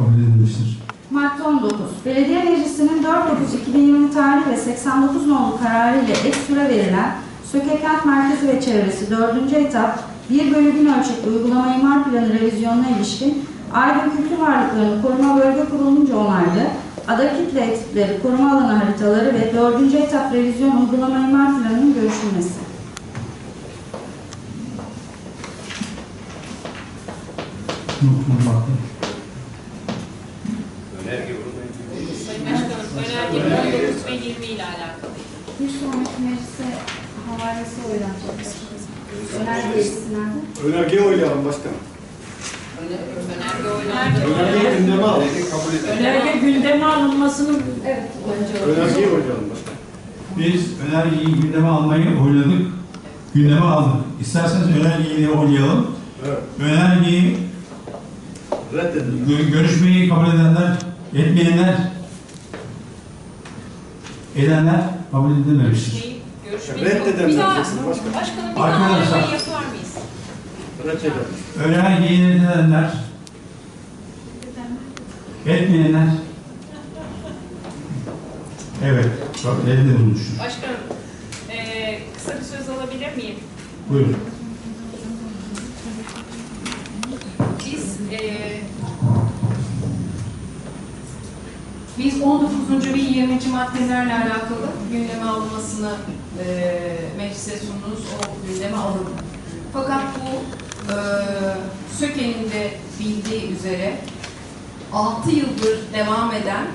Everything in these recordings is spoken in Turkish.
kabul edilmiştir. Madde 19. Belediye Meclisi'nin 4.9.2020 tarih ve 89 nolu kararı ile ek süre verilen Söke Kent Merkezi ve çevresi 4. etap 1 bölü 1000 ölçekli uygulama imar planı revizyonuna ilişkin Aydın Kültür Varlıklarını Koruma Bölge Kurulunca onaylı ada kitle etipleri koruma alanı haritaları ve 4. etap revizyon uygulama imar planının görüşülmesi. Unuttum baktım. Önerge burada. Sayın Başkanım, önerge 19 ve 20 ile alakalı. Bir sonraki meclise havalesi oylanacak. Önerge meclisi nerede? Önergeyi oylayalım başkanım. Önerge gündeme al. Önerge. Önerge gündeme alınmasını Evet, önce Önergeyi oylayalım başkanım. Biz önergeyi gündeme almayı oyladık. Gündeme aldık. İsterseniz önergeyi de oylayalım. Evet. Önergeyi Reddedin. gö- görüşmeyi kabul edenler, etmeyenler, edenler kabul daha, diyeceksin başkanım. başkanım bir daha Arkadaşlar. yapar mıyız? Reddedelim. Önergeyi reddedenler, etmeyenler, evet, kabul edilmemiştir. Başkanım, eee kısa bir söz alabilir miyim? Buyurun. Biz eee biz 19. ve 20. maddelerle alakalı gündeme alınmasını eee meclise sundunuz. O gündeme alındı. Fakat bu eee Söke'nin de bildiği üzere 6 yıldır devam eden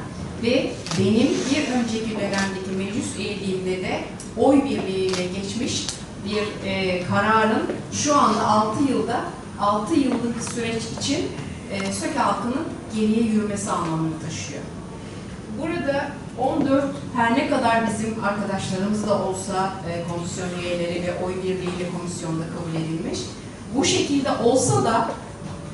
ve benim bir önceki dönemdeki meclis üyeliğimde de oy birliğiyle geçmiş bir e, kararın şu anda 6 yılda 6 yıllık süreç için e, Söke halkının geriye yürümesi anlamını taşıyor. Burada 14 her ne kadar bizim arkadaşlarımız da olsa e, komisyon üyeleri ve oy birliğiyle komisyonda kabul edilmiş. Bu şekilde olsa da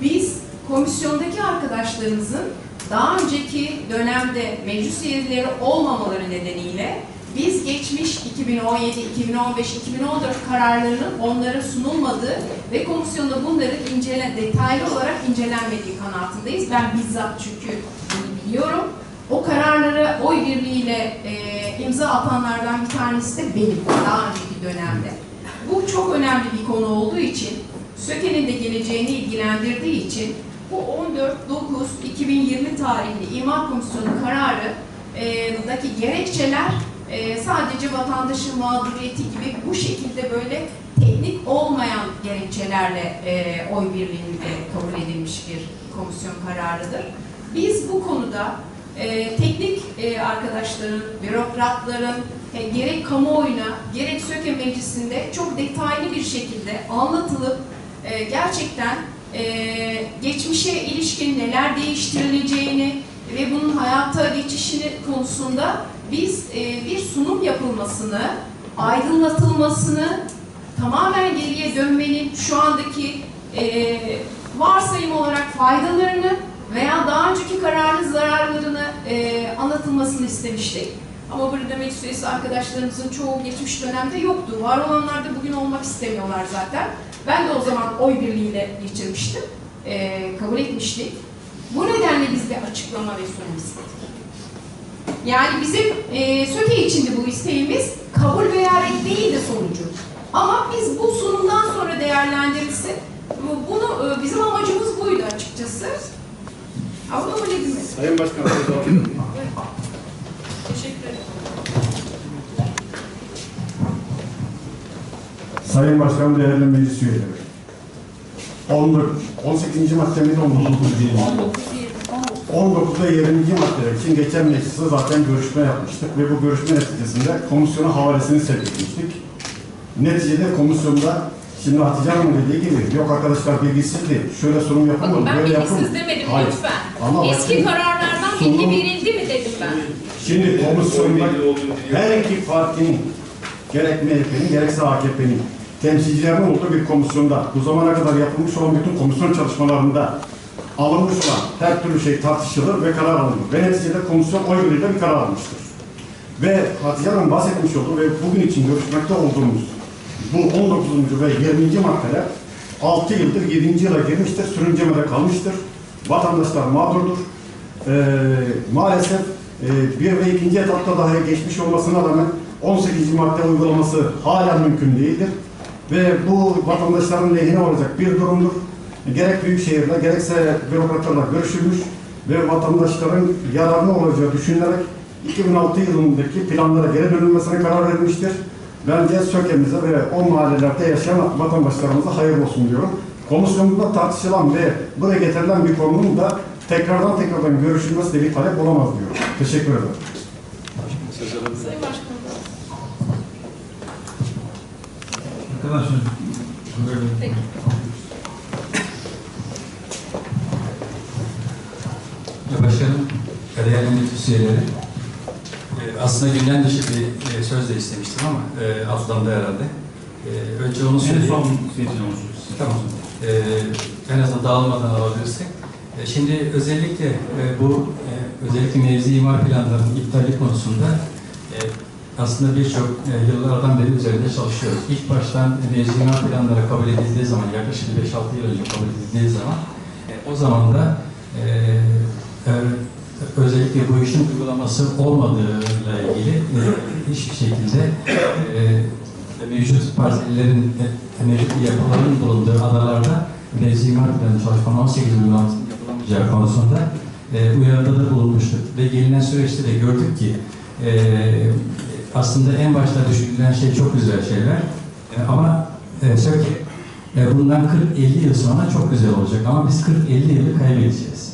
biz komisyondaki arkadaşlarımızın daha önceki dönemde meclis üyeleri olmamaları nedeniyle biz geçmiş 2017, 2015, 2014 kararlarının onlara sunulmadığı ve komisyonda bunların incele, detaylı olarak incelenmediği kanaatindeyiz. Ben bizzat çünkü bunu biliyorum. O kararlara oy birliğiyle e, imza atanlardan bir tanesi de benim daha önceki dönemde. Bu çok önemli bir konu olduğu için, Söke'nin de geleceğini ilgilendirdiği için bu 14-9-2020 tarihli İmar Komisyonu kararı e, gerekçeler e, sadece vatandaşın mağduriyeti gibi bu şekilde böyle teknik olmayan gerekçelerle e, oy birliğinde kabul edilmiş bir komisyon kararıdır. Biz bu konuda e, teknik e, arkadaşların, bürokratların e, gerek kamuoyuna gerek Söke Meclisi'nde çok detaylı bir şekilde anlatılıp e, gerçekten e, geçmişe ilişkin neler değiştirileceğini ve bunun hayata geçişini konusunda biz e, bir sunum yapılmasını, aydınlatılmasını, tamamen geriye dönmenin şu andaki e, varsayım olarak faydalarını veya daha önceki kararın zararlarını e, anlatılmasını istemiştik. Ama burada meclis üyesi arkadaşlarımızın çoğu geçmiş dönemde yoktu. Var olanlar da bugün olmak istemiyorlar zaten. Ben de o zaman oy birliğiyle geçirmiştim. E, kabul etmiştik. Bu nedenle biz bir açıklama ve sunum istedik. Yani bizim e, Söke içinde bu isteğimiz kabul veya red değil de sonucu. Ama biz bu sunumdan sonra değerlendirilsin. Bu- Bunu e, bizim amacımız buydu açıkçası. Ama kabul edilmedi. Sayın Başkanım söz? Teşekkür ederim. Sayın Başkanım, değerli meclis üyeleri. 14, 18. maddemiz 19 değil. 19 ve 20. maddeler için geçen mecliste zaten görüşme yapmıştık ve bu görüşme neticesinde komisyona havalesini sevk etmiştik. Neticede komisyonda şimdi Hatice Hanım dediği gibi yok arkadaşlar bilgisizdi, şöyle sunum yapılmadı, Bakın ben böyle yapılmadı. bilgisiz demedim Hayır. lütfen. Ama Eski bakın, kararlardan sunum- bilgi verildi mi dedim ben. Şimdi komisyonda her iki partinin gerek MHP'nin gerekse AKP'nin temsilcilerinin olduğu bir komisyonda bu zamana kadar yapılmış olan bütün komisyon çalışmalarında alınmış olan her türlü şey tartışılır ve karar alınır. Ve neticede komisyon oy birliğiyle bir karar almıştır. Ve Hatice Hanım bahsetmiş olduğu ve bugün için görüşmekte olduğumuz bu 19. ve 20. maddeler 6 yıldır 7. yıla girmiştir, sürüncemede kalmıştır. Vatandaşlar mağdurdur. e, maalesef e, bir ve ikinci etapta dahi geçmiş olmasına rağmen 18. madde uygulaması hala mümkün değildir. Ve bu vatandaşların lehine olacak bir durumdur. Gerek büyükşehirle gerekse bürokratlarla görüşülmüş ve vatandaşların yararlı olacağı düşünülerek 2006 yılındaki planlara geri dönülmesine karar verilmiştir. Bence Söke'mize ve o mahallelerde yaşayan vatandaşlarımıza hayırlı olsun diyorum. Komisyonda tartışılan ve buraya getirilen bir konunun da tekrardan tekrardan görüşülmesi de bir talep olamaz diyorum. Teşekkür ederim. Sayın Başkanım. Arkadaşlar, Peki. Başkanım, üyeleri, e, aslında günden dışı bir e, söz de istemiştim ama e, atlamda herhalde. E, Önce onu en söyleyeyim. son seçim olsun. Tamam. E, en azından dağılmadan alabilirsek. E, şimdi özellikle e, bu e, özellikle mevzi imar planlarının iptali konusunda e, aslında birçok e, yıllardan beri üzerinde çalışıyoruz. İlk baştan mevzi imar planları kabul edildiği zaman, yaklaşık 5-6 yıl önce kabul edildiği zaman, e, o zaman da e, özellikle bu işin uygulaması olmadığıyla ilgili e, hiçbir şekilde e, mevcut parsellerin, e, mevcut yapıların bulunduğu adalarda mevzi imar planı çalışmanın 18 uygulaması yapılamayacağı konusunda e, uyarıda da bulunmuştuk. Ve gelinen süreçte de gördük ki e, aslında en başta düşünülen şey çok güzel şeyler E, ama e, söyle e, bundan 40-50 yıl sonra çok güzel olacak ama biz 40-50 yılı kaybedeceğiz.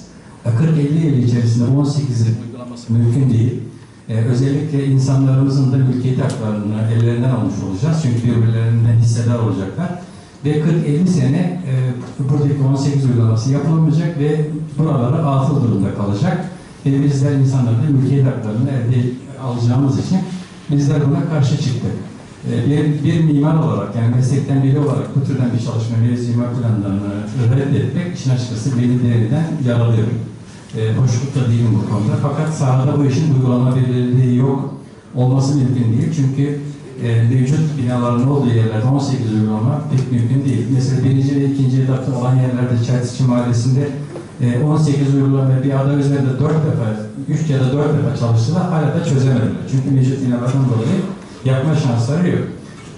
E, 40-50 yıl içerisinde 18 yıl uygulaması mümkün değil. Ee, özellikle insanlarımızın da mülkiyet haklarını ellerinden almış olacağız. Çünkü birbirlerinden hissedar olacaklar. Ve 40-50 sene e, buradaki 18 uygulaması yapılamayacak ve buralara atıl durumda kalacak. Ve bizler insanların mülkiyet haklarını elde alacağımız için bizler buna karşı çıktık. E, bir, bir mimar olarak yani meslekten biri olarak bu türden bir çalışma mevzi imar planlarını reddetmek işin açıkçası beni deriden yaralıyor. E, hoşnutla değilim bu konuda. Fakat sahada bu işin uygulanabilirliği yok olması mümkün değil. Çünkü e, mevcut binaların olduğu yerlerde 18 uygulama pek mümkün değil. Mesela birinci ve ikinci etapta olan yerlerde Çertişçi Mahallesi'nde e, 18 uygulama bir ada üzerinde 4 defa, 3 ya da 4 defa çalıştılar. Hala da çözemediler. Çünkü mevcut binalardan dolayı yapma şansları yok.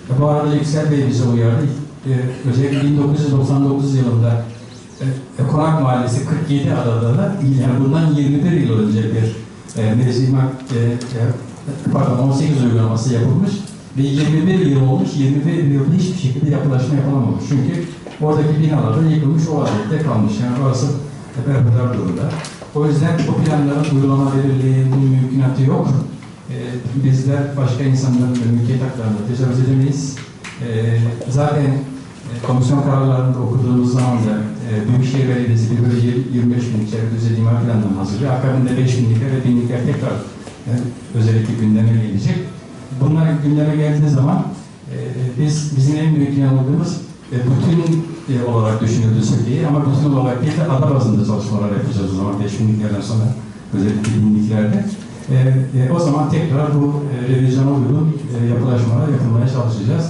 E, bu arada Yüksel Bey bize uyardı. E, özellikle 1999 yılında Konak Mahallesi 47 adada da yani bundan 21 yıl önce bir e, mevzimak e, e, pardon 18 uygulaması yapılmış ve 21 yıl olmuş 21 yılda hiçbir şekilde yapılaşma yapılamamış. Çünkü oradaki binalar da yıkılmış o vaziyette kalmış. Yani orası berhudar durumda. O yüzden bu planların uygulanabilirliğinin mümkünatı yok. E, bizler başka insanların mülkiyet haklarını tecavüz edemeyiz. E, zaten e, komisyon kararlarında okuduğumuz zaman da e, Büyükşehir Belediyesi bir bölü 25 binlik çevre düzey imar planını hazırlıyor. Akabinde 5 binlikler ve binlikler tekrar e, özellikle gündeme gelecek. Bunlar gündeme geldiği zaman e, biz bizim en büyük yanıldığımız e, bütün e, olarak düşünüyordu Söke'yi ama bütün olarak değil de ada bazında çalışmalar yapacağız o zaman 5 binliklerden sonra özellikle binliklerde. E, e, o zaman tekrar bu e, revizyona uygun e, yapılaşmalar yapılmaya çalışacağız.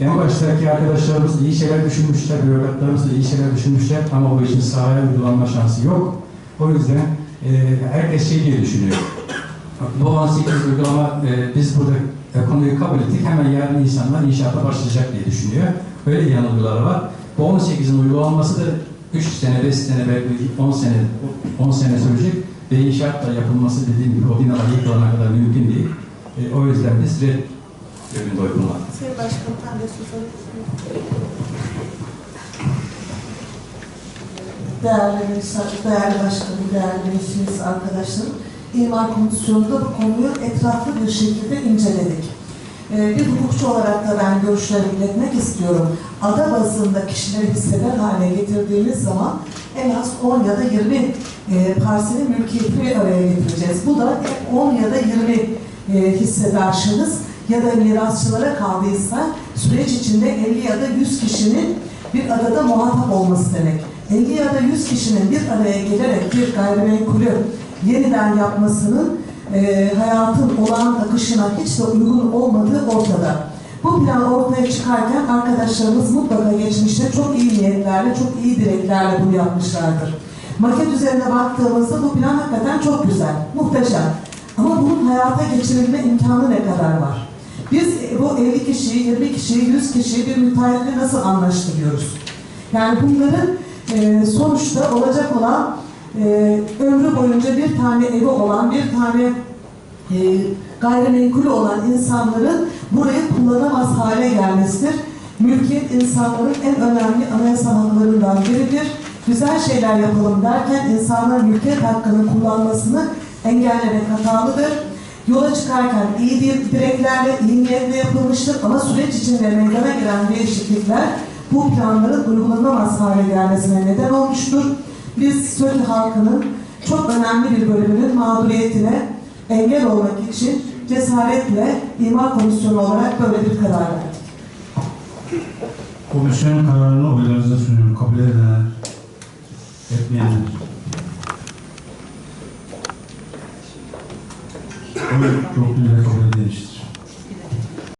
En baştaki arkadaşlarımız iyi şeyler düşünmüşler, bürokratlarımız da iyi şeyler düşünmüşler ama bu işin sahaya uygulanma şansı yok. O yüzden e, herkes şey diye düşünüyor. Bu 18 uygulama e, biz burada e, konuyu kabul ettik, hemen yarın insanlar inşaata başlayacak diye düşünüyor. Böyle yanılgıları var. Bu 18'in uygulanması da 3 sene, 5 sene, belki 10 sene, 10 sene sürecek ve inşaatla yapılması dediğim gibi o binalar yıkılana kadar mümkün değil. E, o yüzden biz red oy kullandık. Sayın Başkanım, ben de söz Değerli, değerli başkanım, değerli meclis arkadaşlarım, İmar Komisyonu'nda bu konuyu etraflı bir şekilde inceledik. Ee, bir hukukçu olarak da ben görüşlerimi iletmek istiyorum. Ada bazında kişileri hisseler haline getirdiğimiz zaman en az 10 ya da 20 e, parselin mülkiyetini araya getireceğiz. Bu da 10 ya da 20 e, hissedar şahıs ya da mirasçılara kaldıysa süreç içinde 50 ya da 100 kişinin bir adada muhatap olması demek. 50 ya da 100 kişinin bir araya gelerek bir gayrimenkulü yeniden yapmasının e, hayatın olağan akışına hiç de uygun olmadığı ortada. Bu plan ortaya çıkarken arkadaşlarımız mutlaka geçmişte çok iyi niyetlerle, çok iyi dileklerle bunu yapmışlardır. Maket üzerine baktığımızda bu plan hakikaten çok güzel, muhteşem. Ama bunun hayata geçirilme imkanı ne kadar var? Biz bu 50 kişiyi, 20 kişiyi, 100 kişiyi bir müteahhitle nasıl anlaştırıyoruz? Yani bunların e, sonuçta olacak olan e, ömrü boyunca bir tane evi olan, bir tane e, gayrimenkulü olan insanların burayı kullanamaz hale gelmesidir. Mülkiyet insanların en önemli anayasa haklarından biridir. Güzel şeyler yapalım derken insanların mülkiyet hakkını kullanmasını engellemek hatalıdır. Yola çıkarken iyi di- dileklerle, iyi niyetle yapılmıştır ama süreç içinde meydana gelen değişiklikler bu planların uygulanamaz hale gelmesine neden olmuştur. Biz Söğüt halkının çok önemli bir bölümünün mağduriyetine engel olmak için cesaretle imar komisyonu olarak böyle bir karar verdik. Komisyon kararını oylarınıza sunuyorum. Kabul edenler, etmeyenler. Evet, çok güzel kabul edilmiştir.